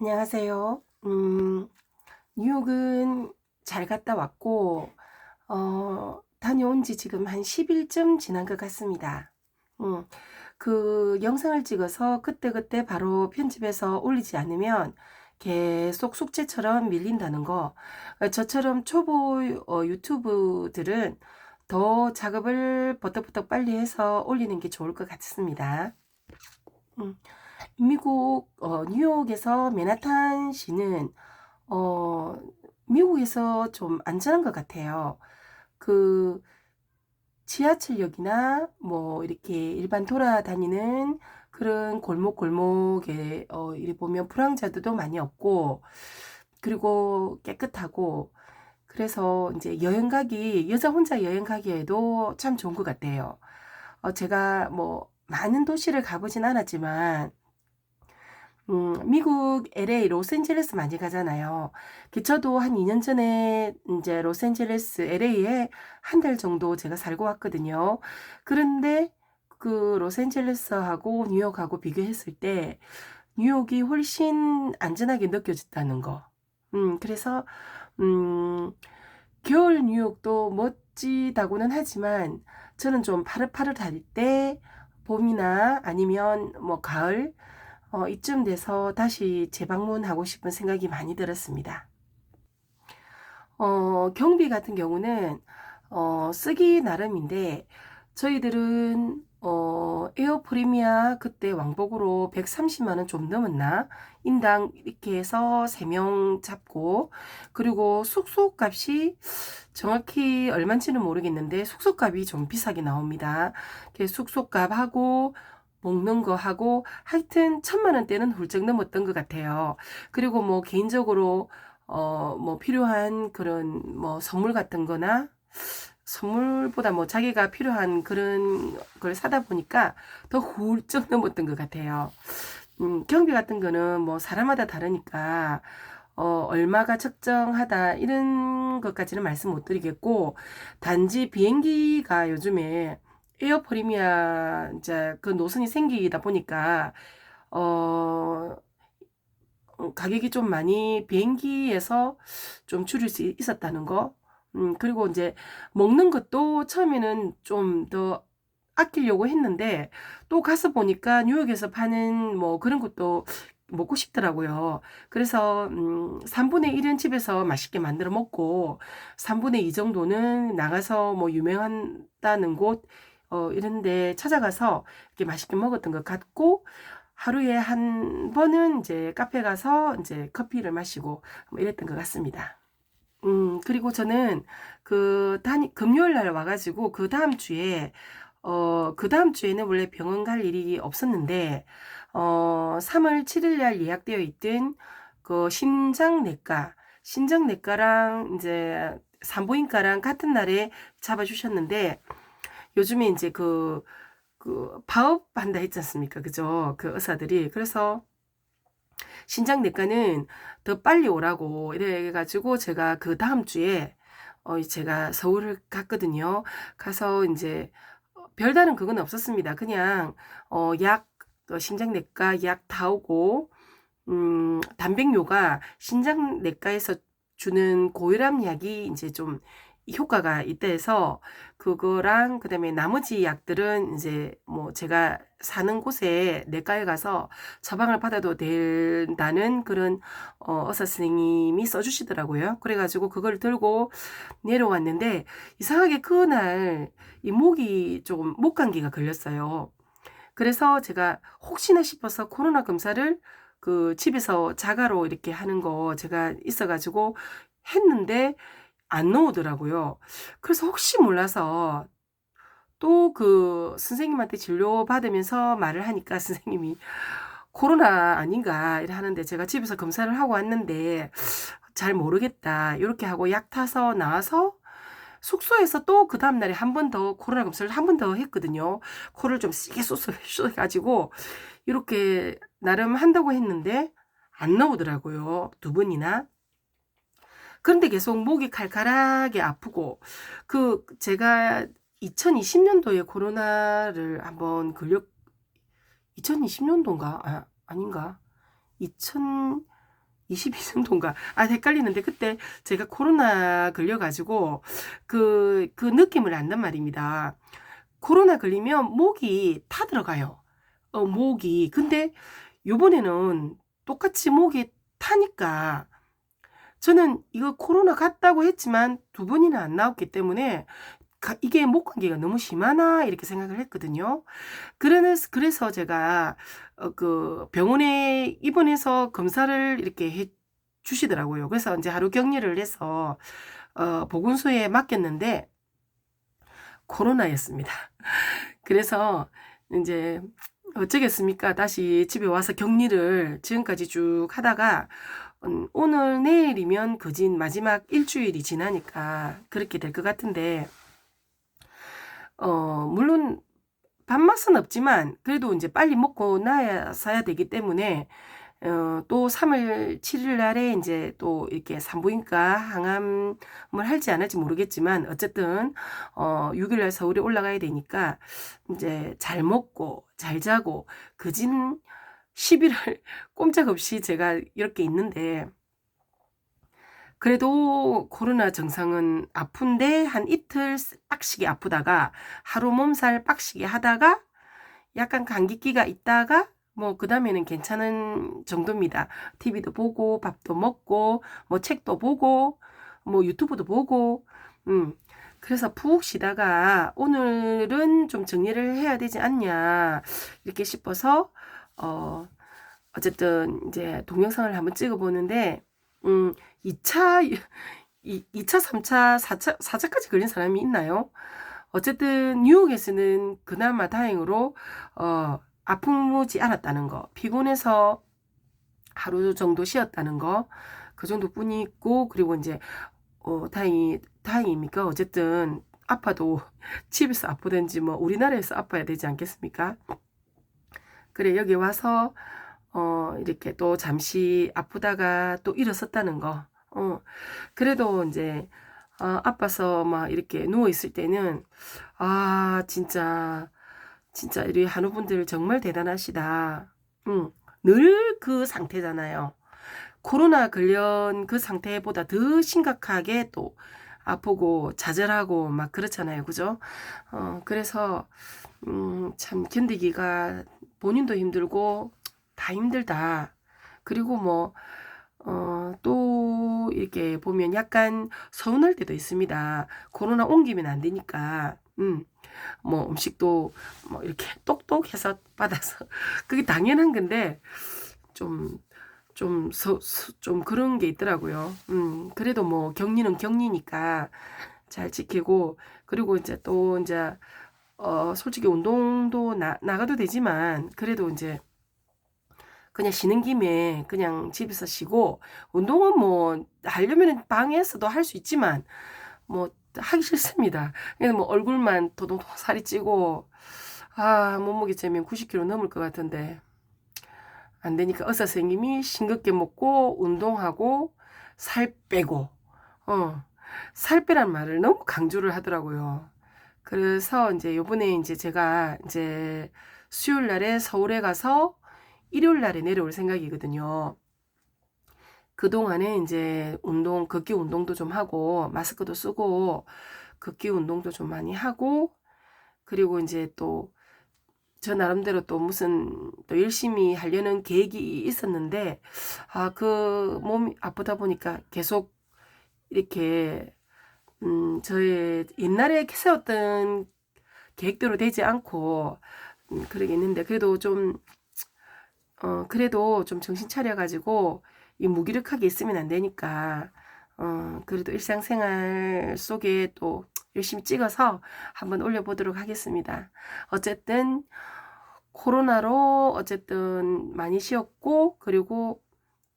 안녕하세요. 음, 뉴욕은 잘 갔다 왔고, 어, 다녀온 지 지금 한 10일쯤 지난 것 같습니다. 음, 그 영상을 찍어서 그때그때 바로 편집해서 올리지 않으면 계속 숙제처럼 밀린다는 거. 어, 저처럼 초보 어, 유튜브들은 더 작업을 버떡버떡 빨리 해서 올리는 게 좋을 것 같습니다. 음. 미국 어, 뉴욕에서 맨하탄 시는 어, 미국에서 좀 안전한 것 같아요. 그 지하철역이나 뭐 이렇게 일반 돌아다니는 그런 골목 골목에 어, 이리 보면 불황자들도 많이 없고 그리고 깨끗하고 그래서 이제 여행 가기 여자 혼자 여행 가기에도 참 좋은 것 같아요. 어, 제가 뭐 많은 도시를 가보진 않았지만 음, 미국 LA 로스앤젤레스 많이 가잖아요. 그 저도 한 2년 전에 이제 로스앤젤레스 LA에 한 달 정도 제가 살고 왔거든요. 그런데 그 로스앤젤레스하고 뉴욕하고 비교했을 때 뉴욕이 훨씬 안전하게 느껴졌다는 거. 음, 그래서 음, 겨울 뉴욕도 멋지다고는 하지만 저는 좀 파릇파릇할 때 봄이나 아니면 뭐 가을 어, 이쯤 돼서 다시 재방문하고 싶은 생각이 많이 들었습니다. 어, 경비 같은 경우는 어, 쓰기 나름인데 저희들은 어, 에어 프리미아 그때 왕복으로 130만 원 좀 넘었나? 인당 이렇게 해서 3명 잡고 그리고 숙소 값이 정확히 얼마인지는 모르겠는데 숙소 값이 좀 비싸게 나옵니다. 숙소 값하고 먹는 거 하고 하여튼 천만 원대는 훌쩍 넘었던 것 같아요. 그리고 뭐 개인적으로 어 뭐 필요한 그런 뭐 선물 같은 거나 선물보다 뭐 자기가 필요한 그런 걸 사다 보니까 더 훌쩍 넘었던 것 같아요. 음, 경비 같은 거는 뭐 사람마다 다르니까 어, 얼마가 적정하다 이런 것까지는 말씀 못 드리겠고 단지 비행기가 요즘에 에어 프리미아 이제 그 노선이 생기다 보니까 어 가격이 좀 많이 비행기에서 좀 줄일 수 있었다는 거. 음, 그리고 이제 먹는 것도 처음에는 좀 더 아끼려고 했는데 또 가서 보니까 뉴욕에서 파는 뭐 그런 것도 먹고 싶더라고요. 그래서 음, 3분의 1은 집에서 맛있게 만들어 먹고 3분의 2 정도는 나가서 뭐 유명한다는 곳 어, 이런 데 찾아가서 이렇게 맛있게 먹었던 것 같고 하루에 한 번은 이제 카페 가서 이제 커피를 마시고 뭐 이랬던 것 같습니다. 음, 그리고 저는 그 단, 금요일 날 와가지고 그 다음 주에, 어, 그 다음 주에는 원래 병원 갈 일이 없었는데, 어, 3월 7일 날 예약되어 있던 그 심장내과, 심장내과랑 이제 산부인과랑 같은 날에 잡아주셨는데, 요즘에 이제 그, 그, 파업한다 했지 않습니까? 그죠? 그 의사들이. 그래서, 신장 내과는 더 빨리 오라고 이래가지고 제가 그 다음 주에 어 제가 서울을 갔거든요. 가서 이제 별다른 그건 없었습니다. 그냥 어 약 어, 신장내과 약 타오고 음 단백뇨가 신장내과에서 주는 고혈압 약이 이제 좀 효과가 있다 해서 그거랑 그다음에 나머지 약들은 이제 뭐 제가 사는 곳에 내과에 가서 처방을 받아도 된다는 그런 어, 의사 선생님이 써주시더라고요. 그래가지고 그걸 들고 내려왔는데 이상하게 그날 이 목이 조금 목 감기가 걸렸어요. 그래서 제가 혹시나 싶어서 코로나 검사를 그 집에서 자가로 이렇게 하는 거 제가 있어가지고 했는데 안 나오더라고요. 그래서 혹시 몰라서 또 그 선생님한테 진료 받으면서 말을 하니까 선생님이 코로나 아닌가 이래 하는데 제가 집에서 검사를 하고 왔는데 잘 모르겠다. 이렇게 하고 약 타서 나와서 숙소에서 또 그 다음날에 한 번 더 코로나 검사를 한 번 더 했거든요. 코를 좀 세게 쏘쏘가지고 이렇게 나름 한다고 했는데 안 나오더라고요. 두 번이나. 그런데 계속 목이 칼칼하게 아프고 그 제가 2020년도에 코로나를 한번 걸려 2020년도인가 아, 아닌가 2000 22 정도인가? 아, 헷갈리는데 그때 제가 코로나 걸려가지고 그, 그 느낌을 안단 말입니다. 코로나 걸리면 목이 타들어가요. 어, 목이. 근데 요번에는 똑같이 목이 타니까 저는 이거 코로나 같다고 했지만 두 번이나 안 나왔기 때문에 가- 이게 목 감기가 너무 심하나 이렇게 생각을 했거든요. 그래서 제가 어, 그 병원에 입원해서 검사를 이렇게 해 주시더라고요. 그래서 이제 하루 격리를 해서 어, 보건소에 맡겼는데 코로나였습니다. 그래서 이제 어쩌겠습니까? 다시 집에 와서 격리를 지금까지 쭉 하다가 음, 오늘 내일이면 거진 마지막 일주일이 지나니까 그렇게 될 것 같은데 어 물론 밥맛은 없지만 그래도 이제 빨리 먹고 나서야 되기 때문에 어, 또 3월 7일 날에 이제 또 이렇게 산부인과 항암을 할지 안 할지 모르겠지만 어쨌든 어, 6일 날 서울에 올라가야 되니까 이제 잘 먹고 잘 자고 그진 10일을 꼼짝없이 제가 이렇게 있는데 그래도 코로나 증상은 아픈데 한 이틀 빡시게 아프다가 하루 몸살 빡시게 하다가 약간 감기기가 있다가 뭐 그다음에는 괜찮은 정도입니다. TV도 보고 밥도 먹고 뭐 책도 보고 뭐 유튜브도 보고 음 그래서 푹 쉬다가 오늘은 좀 정리를 해야 되지 않냐 이렇게 싶어서 어 어쨌든 이제 동영상을 한번 찍어 보는데 음 2차 이 2차, 3차, 4차, 4차까지 걸린 사람이 있나요? 어쨌든 뉴욕에서는 그나마 다행으로 어 아프지 않았다는 거, 피곤해서 하루 정도 쉬었다는 거, 그 정도뿐이 있고, 그리고 이제, 어, 다행히, 다행입니까? 어쨌든, 아파도 집에서 아프든지 뭐, 우리나라에서 아파야 되지 않겠습니까? 그래, 여기 와서, 어, 이렇게 또 잠시 아프다가 또 일어섰다는 거, 어, 그래도 이제, 어, 아파서 막 이렇게 누워 있을 때는, 아, 진짜, 진짜 우리 한우분들 정말 대단하시다. 응. 늘 그 상태잖아요. 코로나 걸린 그 상태보다 더 심각하게 또 아프고 좌절하고 막 그렇잖아요. 그죠? 어, 그래서, 음, 참 견디기가 본인도 힘들고 다 힘들다. 그리고 뭐, 어, 또 이렇게 보면 약간 서운할 때도 있습니다. 코로나 옮기면 안 되니까. 음. 뭐 음식도 뭐 이렇게 똑똑해서 받아서 그게 당연한 건데 좀 좀, 서, 좀 그런 게 있더라고요. 음, 그래도 뭐 격리는 격리니까 잘 지키고, 그리고 이제 또 이제, 어, 솔직히 운동도 나, 나가도 되지만, 그래도 이제 그냥 쉬는 김에 그냥 집에서 쉬고, 운동은 뭐 하려면 방에서도 할 수 있지만, 뭐 하기 싫습니다. 그냥 뭐 얼굴만 도동동 살이 찌고 아 몸무게 재면 90kg 넘을 것 같은데 안 되니까 의사 선생님이 싱겁게 먹고 운동하고 살 빼고 어 살 빼란 말을 너무 강조를 하더라고요. 그래서 이제 요번에 이제 제가 이제 수요일 날에 서울에 가서 일요일 날에 내려올 생각이거든요. 그동안에 이제 운동, 걷기 운동도 좀 하고, 마스크도 쓰고, 걷기 운동도 좀 많이 하고, 그리고 이제 또, 저 나름대로 또 무슨 또 열심히 하려는 계획이 있었는데, 아, 그 몸이 아프다 보니까 계속 이렇게, 음, 저의 옛날에 세웠던 계획대로 되지 않고, 음, 그러겠는데, 그래도 좀, 어, 그래도 좀 정신 차려가지고, 이 무기력하게 있으면 안 되니까 어 그래도 일상생활 속에 또 열심히 찍어서 한번 올려보도록 하겠습니다. 어쨌든 코로나로 어쨌든 많이 쉬었고 그리고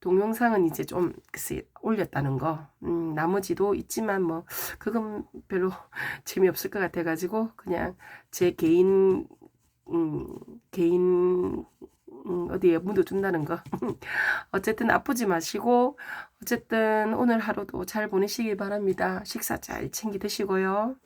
동영상은 이제 좀 글쎄 올렸다는 거 음, 나머지도 있지만 뭐 그건 별로 재미없을 것 같아 가지고 그냥 제 개인 음, 개인 음, 어디에 묻어둔다는 거. 어쨌든 아프지 마시고, 어쨌든 오늘 하루도 잘 보내시길 바랍니다. 식사 잘 챙기 드시고요.